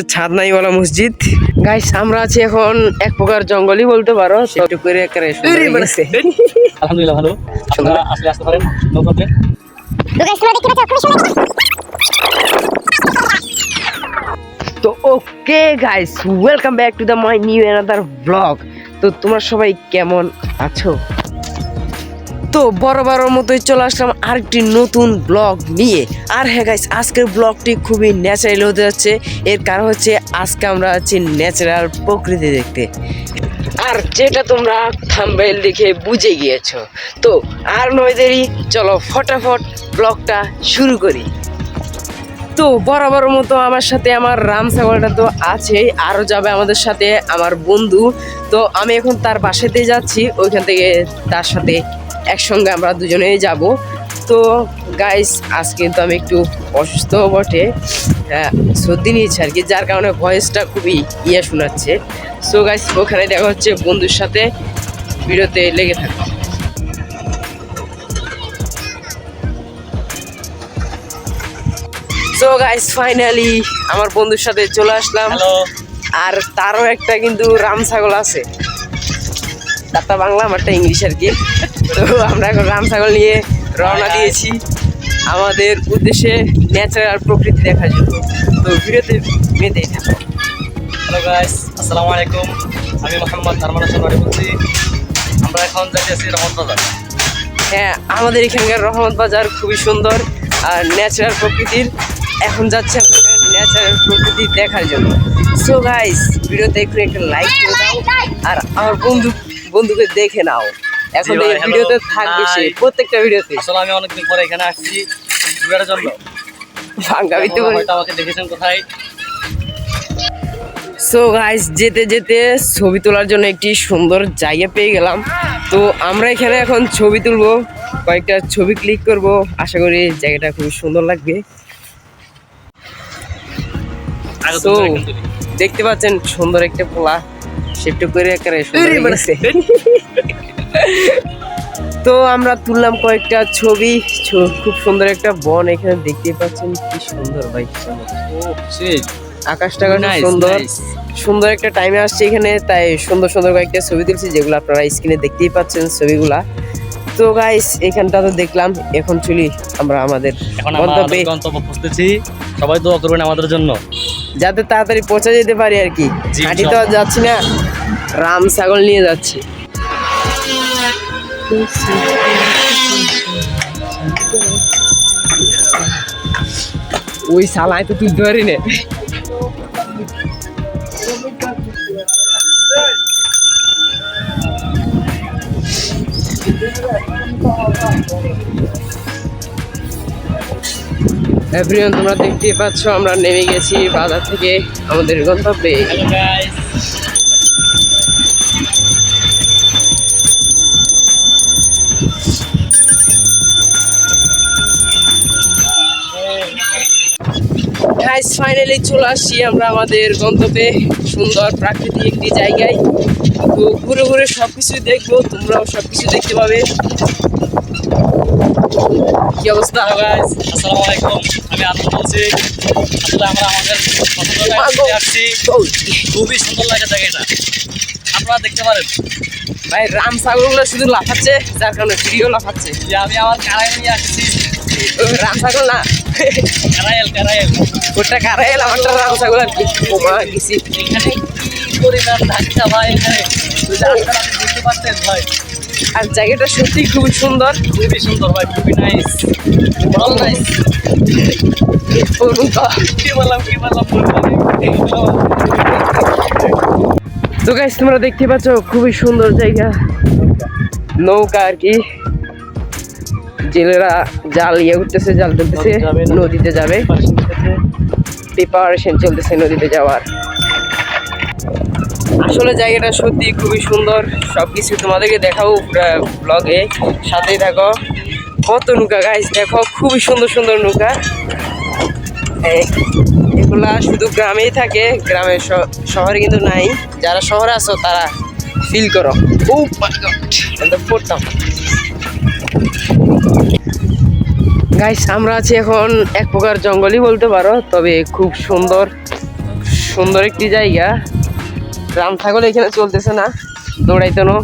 হচ্ছে বলা মসজিদ। গাইস আমরা আছি এখন এক প্রকার জঙ্গলই বলতে পারো। একটু করে গেছে। আলহামদুলিল্লাহ ভালো। আপনারা আসলে আসতে পারেন নো প্রবলেম তো okay guys welcome back to the my new another blog তো তোমরা সবাই কেমন আছো? তো বড় মতোই চলে আসলাম আরেকটি নতুন ব্লগ নিয়ে। আর হ্যাঁ গাইস আজকের ব্লগটি খুবই ন্যাচারাল হতে যাচ্ছে। এর কারণ হচ্ছে আজকে আমরা আছি ন্যাচারাল প্রকৃতি দেখতে। আর যেটা তোমরা থাম্বেল দেখে বুঝে গিয়েছো। তো আর নয় দেরি, চলো ফটাফট ব্লগটা শুরু করি। তো বরাবর মতো আমার সাথে আমার রাম ছাগলটা তো আছেই আরও যাবে আমাদের সাথে আমার বন্ধু। তো আমি এখন তার বাসাতে যাচ্ছি ওইখান থেকে তার সাথে একসঙ্গে আমরা দুজনেই যাব। তো গাইস আজ কিন্তু আমি একটু অসুস্থ বটে। হ্যাঁ, সর্দি নিয়েছি আর কি যার কারণে ভয়েসটা খুবই ইয়ে শোনাচ্ছে। সো গাইস ওখানে দেখা হচ্ছে বন্ধুর সাথে। ভিডিওতে লেগে থাকো। সো গাইস ফাইনালি আমার বন্ধুর সাথে চলে আসলাম। আর তারও একটা কিন্তু রাম ছাগল আছে। তারটা বাংলা আমারটা ইংলিশ আর কি। তো আমরা এখন রাম ছাগল নিয়ে রওনা দিয়েছি। আমাদের উদ্দেশ্যে ন্যাচারাল প্রকৃতি দেখার জন্য। তো ভিডিওতে মেতে থাকো। হ্যালো গাইস আসসালামু আলাইকুম। আমি মোহাম্মদ আরমান হাসান বাড়ি বলছি। আমরা এখন যাইতেছি রহমত বাজার। হ্যাঁ আমাদের এখানকার রহমত বাজার খুবই সুন্দর। আর ন্যাচারাল প্রকৃতির এখন যাচ্ছে ন্যাচারাল প্রকৃতি দেখার জন্য। সো গাইস ভিডিওতে একটু একটা লাইক করে দাও আর আমার বন্ধু বন্ধুকে দেখে নাও। এখন এই ভিডিওতে থাকবে সে প্রত্যেকটা ভিডিওতে। আসলে আমি অনেকদিন পরে এখানে আসছি ঘুরার জন্য। ভাঙ্গাবিতে আপনারা আমাকে দেখেছেন কোথায়? সো গাইস যেতে যেতে ছবি তোলার জন্য একটি সুন্দর জায়গা পেয়ে গেলাম। তো আমরা এখানে এখন ছবি তুলবো কয়েকটা ছবি ক্লিক করব। আশা করি জায়গাটা খুব সুন্দর লাগবে। তো দেখতে পাচ্ছেন সুন্দর একটা পোলা সেটু করে একেবারে সুন্দর হয়ে তো আমরা তুললাম কয়েকটা ছবি খুব সুন্দর একটা বন এখানে দেখতে পাচ্ছেন কি সুন্দর ভাই আকাশটা Nice, সুন্দর। সুন্দর একটা টাইমে আসছে এখানে তাই সুন্দর সুন্দর কয়েকটা ছবি তুলছি যেগুলো আপনারা স্ক্রিনে দেখতেই পাচ্ছেন ছবিগুলা। তো গাইস এখানটা তো দেখলাম এখন চলি আমরা আমাদের গন্তব্যে। গন্তব্য খুঁজতেছি। সবাই দোয়া করবেন আমাদের জন্য। যাতে তাড়াতাড়ি পৌঁছে যেতে পারি আর কি। হাঁটি তো যাচ্ছি না রাম ছাগল নিয়ে যাচ্ছি। ওই সালায় তো তুলতে পারি না। এভরিওয়ান, তোমরা দেখতেই পাচ্ছ, আমরা নেমে গেছি বাজার থেকে আমাদের গন্তব্যে। গাইস ফাইনালি চলে আসছি আমরা আমাদের গন্তব্যে, সুন্দর প্রাকৃতিক একটি জায়গায়। তো ঘুরে ঘুরে সব কিছুই দেখব, তোমরাও সব কিছু দেখতে পাবে। কি অবস্থা গাইস আসসালামু আলাইকুম। আমি আনন্দ বলছি আসলে আমরা আমাদের জায়গায় আসছি। খুবই সুন্দর লাগে জায়গাটা আপনারা দেখতে পারেন। ভাই রাম ছাগলগুলো শুধু লাফাচ্ছে যার কারণে ভিডিও লাফাচ্ছে। যে আমি আমার কারাই নিয়ে আসছি। রাম ছাগল না। কারাইল কারাইল। ওটা কারাইল আমারটা রাম ছাগল আর কি। ও মা গেছি এখানে কি পরিমাণ ধাক্কা ভাই এখানে? বুঝতে পারছেন ভাই। আর জায়গাটা সত্যি খুবই সুন্দর। খুবই সুন্দর ভাই খুবই নাইস অল নাইস কি বললাম কি বললাম তো গাইস তোমরা দেখতে পাচ্ছ খুবই সুন্দর জায়গা। নৌকা আর কি। জেলেরা জাল ইয়ে উঠতেছে জাল তুলতেছে নদীতে যাবে প্রিপারেশন চলতেছে নদীতে যাওয়ার। আসলে জায়গাটা সত্যি খুবই সুন্দর। সব কিছু তোমাদেরকে দেখাবো ব্লগে সাথেই থাকো। কত নৌকা গাইস দেখো, খুবই সুন্দর সুন্দর নৌকা। এগুলা শুধু গ্রামেই থাকে গ্রামে শ- শহরে কিন্তু নাই। যারা শহরে আছো, তারা ফিল করো। পড়তাম গাইস আমরা আছি এখন এক প্রকার জঙ্গলই বলতে পারো, তবে খুব সুন্দর সুন্দর একটি জায়গা। রাম ছাগল এখানে চলতেছে না দৌড়াইতে না।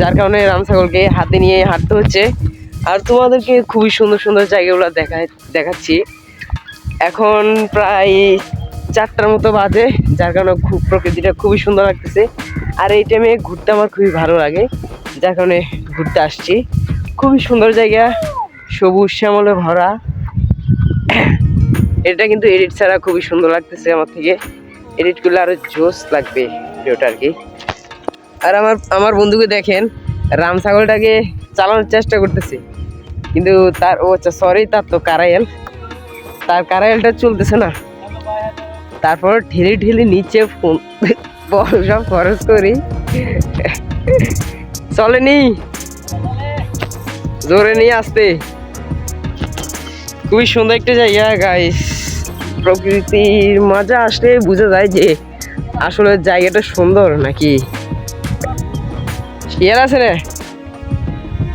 যার কারণে রাম ছাগলকে হাতে নিয়ে হাঁটতে হচ্ছে। আর তোমাদেরকে খুবই সুন্দর সুন্দর জায়গাগুলো দেখায় দেখাচ্ছি। এখন প্রায় চারটার মতো বাজে, যার কারণে খুব প্রকৃতিটা খুবই সুন্দর লাগতেছে। আর এই টাইমে ঘুরতে আমার খুবই ভালো লাগে, যার কারণে ঘুরতে আসছি। খুবই সুন্দর জায়গা, সবুজ শ্যামলে ভরা। এটা কিন্তু এডিট ছাড়া খুবই সুন্দর লাগতেছে আমার থেকে। এডিট করলে আরও জোস লাগবে। ভিডিওটা আর কি। আর আমার আমার বন্ধুকে দেখেন, রাম ছাগলটাকে চালানোর চেষ্টা করতেছে। কিন্তু তার, ও সরি তার তো কারাইল। তার কারাইলটা চলতেছে না। তারপর ঠেলে ঠেলে নিচে ফোন সব খরচ করি। চলেনি জোরে নিয়ে আসতে। খুবই সুন্দর একটা জায়গা গাইস প্রকৃতির মজা আসলে বোঝা যায় যে আসলে জায়গাটা সুন্দর নাকি? শিয়াল আছে রে।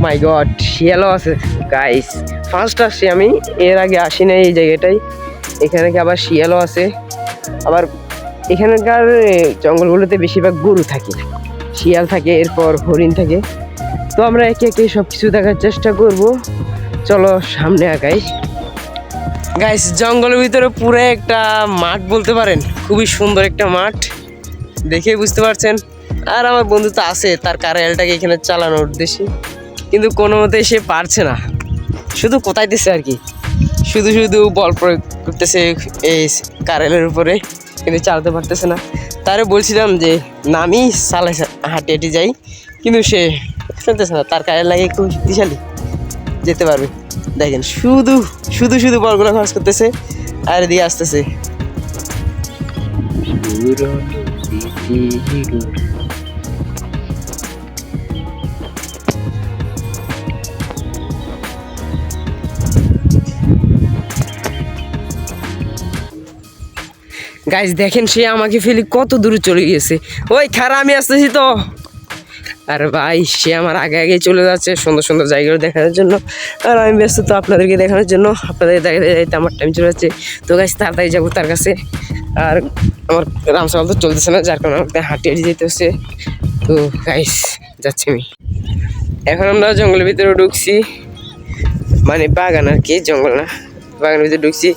মাই গড শিয়ালও আছে। গাইস ফার্স্ট আসছি আমি। এর আগে আসি না এই জায়গাটায়। এখানে কি আবার শিয়ালও আছে? আবার এখানকার জঙ্গলগুলোতে বেশিরভাগ গরু থাকে। শিয়াল থাকে, এরপর হরিণ থাকে। তো আমরা একে একে সব কিছু দেখার চেষ্টা করব। চলো সামনে আগাই। গাইস জঙ্গলের ভিতরে পুরো একটা মাঠ বলতে পারেন। খুবই সুন্দর একটা মাঠ। দেখে বুঝতে পারছেন। আর আমার বন্ধু তো আছে, তার কারাইলটাকে এখানে চালানোর উদ্দেশ্যে। কিন্তু কোনো মতে সে পারছে না। শুধু কোথায় দিচ্ছে আর কি? শুধু শুধু বল প্রয়োগ করতেছে এই কারেলের উপরে। কিন্তু চালাতে পারতেছে না। তারে বলছিলাম যে, নামি সালে হাঁটি, হেঁটে যাই। কিন্তু সে শুনতেছে না। তার কারেল লাগে খুব শক্তিশালী। যেতে পারবে। দেখেন, শুধু শুধু শুধু বলগুলো খরচ করতেছে, আর এদিকে আসতেছে। গাইজ দেখেন, সে আমাকে ফেলি কত দূরে চলে গিয়েছে। ওই খারা আমি আসতেছি তো। আর ভাই, সে আমার আগে আগে চলে যাচ্ছে সুন্দর সুন্দর জায়গাগুলো দেখানোর জন্য। আর আমি ব্যস্ত তো আপনাদেরকে দেখানোর জন্য। আপনাদের দেখাতে যাইতে আমার টাইম চলে যাচ্ছে। তো গাছ তাড়াতাড়ি যাব তার কাছে। আর আমার রামসাল তো চলতেছে না, যার কারণে আমাকে হাঁটি হাঁটি যেতে হচ্ছে। তো গাইস যাচ্ছি আমি। এখন আমরা জঙ্গলের ভিতরে ঢুকছি। মানে বাগান আর কি, জঙ্গল না। বাগানের ভিতরে ঢুকছি।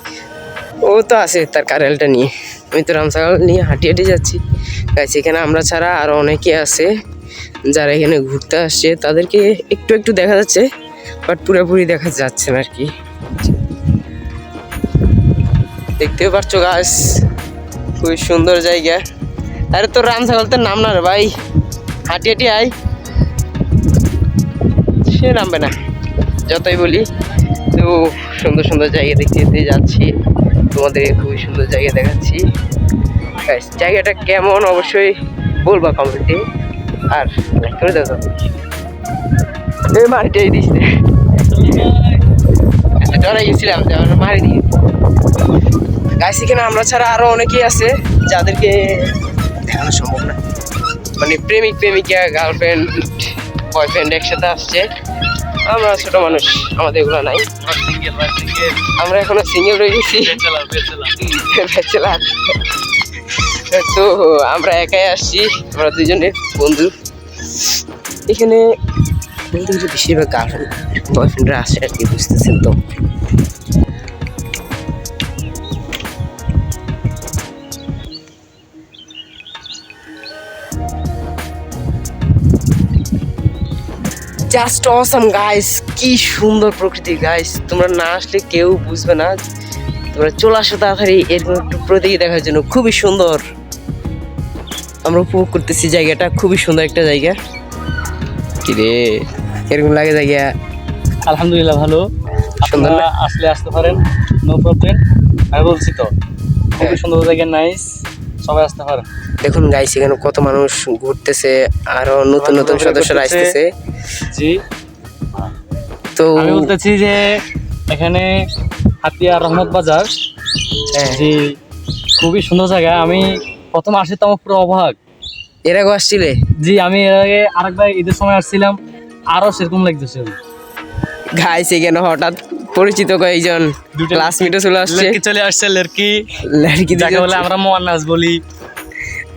ও তো আছে তার কারেলটা নিয়ে। আমি তো রামসাগর নিয়ে হাঁটি হাঁটি যাচ্ছি। গাছ এখানে আমরা ছাড়া আরও অনেকে আছে। যারা এখানে ঘুরতে আসছে, তাদেরকে একটু একটু দেখা যাচ্ছে বাট পুরোপুরি দেখা যাচ্ছে না আর কি। দেখতেও পারছ গাছ খুবই সুন্দর জায়গা। আরে তোর রাম ছাগল তোর নাম না রে ভাই। হাঁটি হাঁটি, আয়। সে নামবে না, যতই বলি। তো সুন্দর সুন্দর জায়গা দেখতে দেখতে যাচ্ছি। তোমাদের খুবই সুন্দর জায়গা দেখাচ্ছি। জায়গাটা কেমন? অবশ্যই বলবা কমেন্টে আর করে তবে। এই মারিটাই দিস। ডরাই গেছিলাম যে আমার মারি দিয়ে। গাছ এখানে আমরা ছাড়া আরও অনেকেই আছে যাদেরকে দেখানো সম্ভব না। মানে প্রেমিক প্রেমিকা গার্লফ্রেন্ড বয়ফ্রেন্ড একসাথে আসছে। আমরা ছোট মানুষ আমাদের এগুলো নাই। আমরা এখনও সিঙ্গেল রয়ে গেছি। ব্যাচেলার তো আমরা একাই আসছি, আমরা দুজনে বন্ধু। এখানে বলতে গেলে বেশিরভাগ গার্লফ্রেন্ড বয়ফ্রেন্ডরা আসে আর কি, বুঝতেছেন তো? জাস্ট অসাম গাইস কি সুন্দর প্রকৃতি গাইস তোমরা না আসলে কেউ বুঝবে না। তোমরা চলে আসো তাড়াতাড়ি, এরকম একটু প্রতীকী দেখার জন্য। খুবই সুন্দর। আমরা উপভোগ করতেছি জায়গাটা খুবই সুন্দর একটা জায়গা। কিরে এরকম লাগে জায়গা? আলহামদুলিল্লাহ ভালো। আপনারা আসলে আসতে পারেন নো প্রবলেম আমি বলছি তো খুবই সুন্দর জায়গা নাইস সবাই আসতে পারেন। দেখুন গাইস এখানে কত মানুষ ঘুরতেছে আরও নতুন নতুন সদস্যরা আসতেছে। জি। তো আমি বলতেছি যে এখানে হাতিয়া রহমত বাজার। হ্যাঁ, জি খুবই সুন্দর জায়গা। আমি প্রথম আসি তো আমার পুরো অবাক। এর আগে আসছিলে? জি আমি এর আগে আরেকবার ঈদের সময় আসছিলাম আরও সেরকম লাগতেছে। গাইস এখানে হঠাৎ? পরিচিত কয়েকজন ক্লাসমেটও চলে আসছে। চলে আসছে লড়কি লড়কি যাকে বলে আমরা মোয়ান্নাস বলি।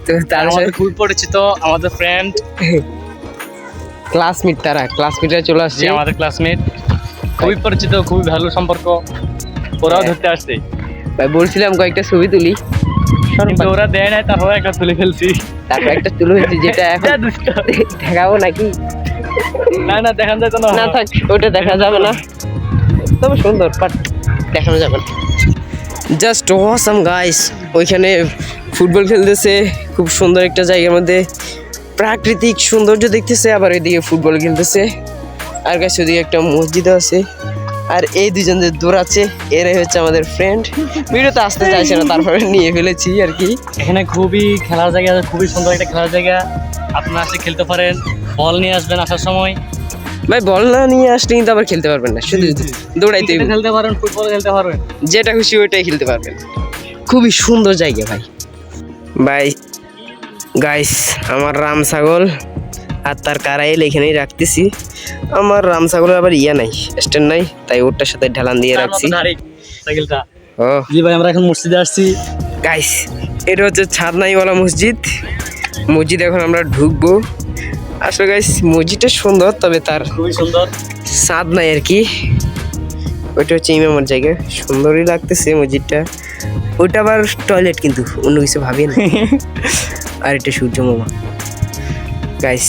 তো তার আমাদের খুবই পরিচিত আমাদের ফ্রেন্ড ক্লাসমেট তারা ক্লাসমেটরা চলে আসছে। আমাদের ক্লাসমেট খুবই পরিচিত খুবই ভালো সম্পর্ক। ওরাও হ্যাঁ। ধরতে আসছে। ভাই বলছিলাম কয়েকটা ছবি তুলি। কিন্তু ওরা দেয় নাই তারপরে একটা তুলে ফেলছি। তারপর একটা তুলে হয়েছে যেটা এখন দেখাবো নাকি? না না দেখান যায় তো না। না থাক ওটা দেখা যাবে না। তবে সুন্দর বাট দেখানো যাবে না। জাস্ট অসাম গাইস ওইখানে ফুটবল খেলতেছে খুব সুন্দর একটা জায়গার মধ্যে। প্রাকৃতিক সৌন্দর্য দেখতেছে আবার এদিকে ফুটবল খেলতেছে। আর কাছে ওদিকে একটা মসজিদও আছে। আর এই দুজন যে দৌড়াচ্ছে এরাই হচ্ছে আমাদের ফ্রেন্ড ভিডিওতে আসতে চাইছে না তারপরে নিয়ে ফেলেছি আর কি। এখানে খুবই খেলার জায়গা আছে খুবই সুন্দর একটা খেলার জায়গা। আপনারা আসে খেলতে পারেন বল নিয়ে আসবেন আসার সময়। ভাই বল না নিয়ে আসলে কিন্তু আবার খেলতে পারবেন না শুধু দৌড়াইতে খেলতে পারেন ফুটবল খেলতে পারবেন। যেটা খুশি ওইটাই খেলতে পারবেন। খুবই সুন্দর জায়গা ভাই। ভাই গাইস আমার রাম ছাগল। আর তার কারাইল এখানেই রাখতেছি। আমার রাম ছাগলের আবার ইয়া নাই স্ট্যান্ড নাই তাই ওটার সাথে ঢালান দিয়ে রাখছি। ও। জি ভাই আমরা এখন মসজিদে আসছি। গাইস এটা হচ্ছে ছাদনাইওয়ালা মসজিদ। মসজিদ এখন আমরা ঢুকবো। আসলে গাইস মসজিদটা সুন্দর তবে তার খুবই সুন্দর। স্বাদ নাই আর কি। ওইটা হচ্ছে ইমামের জায়গা। সুন্দরই লাগতেছে মসজিদটা। ওইটা আবার টয়লেট কিন্তু অন্য কিছু ভাবি না। আর এটা সূর্য মামা গাইস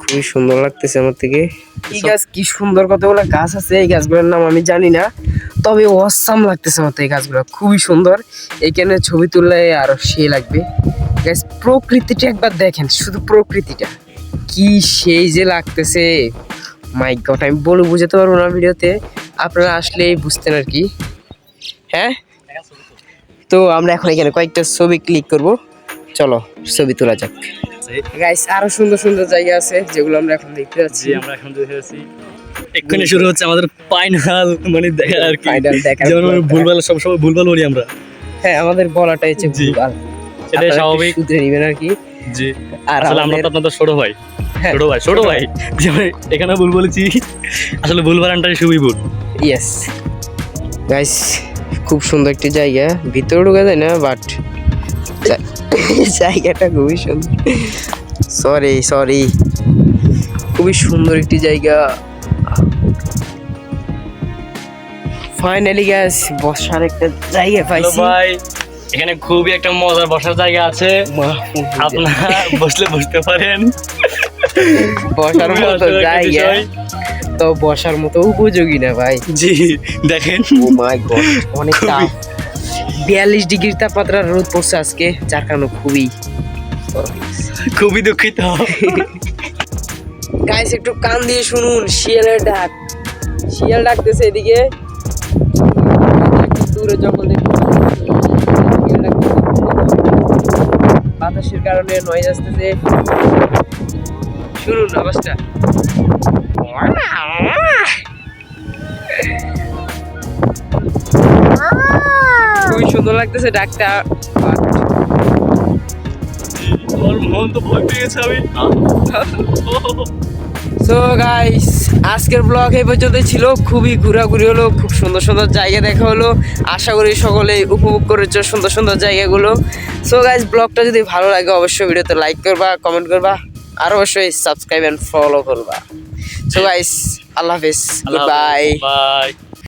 খুবই সুন্দর লাগতেছে আমার থেকে। এই গাছ কি সুন্দর কতগুলো গাছ আছে, এই গাছগুলোর নাম আমি জানি না, তবে অসাম লাগতেছে আমার এই গাছগুলো, খুবই সুন্দর। এখানে ছবি তুললে আরও সে লাগবে। গাছ প্রকৃতিটা একবার দেখেন, শুধু প্রকৃতিটা, কি সেই যে লাগতেছে। মাই গড আমি বলে বুঝাতে পারব না ভিডিওতে, আপনারা আসলেই বুঝতেন আর কি। হ্যাঁ? তো আমরা এখন এখানে কয়েকটা ছবি ক্লিক করব। চলো, ছবি তোলা যাক। গাইস আরও সুন্দর সুন্দর জায়গা আছে যেগুলো আমরা এখন দেখতে যাচ্ছি। আমরা এখন দেখে আছি এক্ষুনি শুরু হচ্ছে আমাদের ফাইনাল মানে দেখা আর কি। যেমন আমরা। ভুলভাল সবসময় ভুলভাল বলি আমরা। হ্যাঁ আমাদের বলাটাই হচ্ছে। ভুলভাল। সেটাই স্বাভাবিক। শুধরে নেবেন আর কি। জি। আর আমরা তো আপনাদের ছোট ভাই। হ্যাঁ, ছোট ভাই ছোট ভাই। যেমন এখানে ভুল বলেছি। আসলে ভুল বানানটাই খুবই ভুল। ইয়েস গাইস খুব সুন্দর একটি জায়গা। ভিতরে ঢোকা যায় না বাট জায়গাটা খুবই সুন্দর। সরি সরি খুবই সুন্দর একটি জায়গা। ফাইনালি গ্যাস বসার একটা জায়গা পাইছি। ভাই এখানে খুবই একটা মজার বসার জায়গা আছে। আপনারা বসলে বসতে পারেন। বসার মতো জায়গা। তো বসার মতো উপযোগী না ভাই। জি দেখেন। ও মাই গড অনেক খুবই। বিয়াল্লিশ ডিগ্রি তাপমাত্রা রোদ পড়ছে আজকে যার কারণে খুবই খুবই দুঃখিত। গাইস একটু কান দিয়ে শুনুন শিয়ালের ডাক। শিয়াল ডাকতেছে এদিকে। দূরে জঙ্গল। বাতাসের কারণে নয়েজ আসতেছে। শুনুন আওয়াজটা। খুবই সুন্দর লাগতেছে আমি সো গাইস আজকের ব্লগ এই পর্যন্ত ছিল। খুবই ঘোরাঘুরি হলো খুব সুন্দর সুন্দর জায়গা দেখা হলো। আশা করি সকলে উপভোগ করেছ সুন্দর সুন্দর জায়গাগুলো। সো গাইস ব্লগটা যদি ভালো লাগে অবশ্যই ভিডিওতে লাইক করবা কমেন্ট করবা আর অবশ্যই সাবস্ক্রাইব অ্যান্ড ফলো করবা। সো গাইস আল্লাহ হাফিজ। Bye bye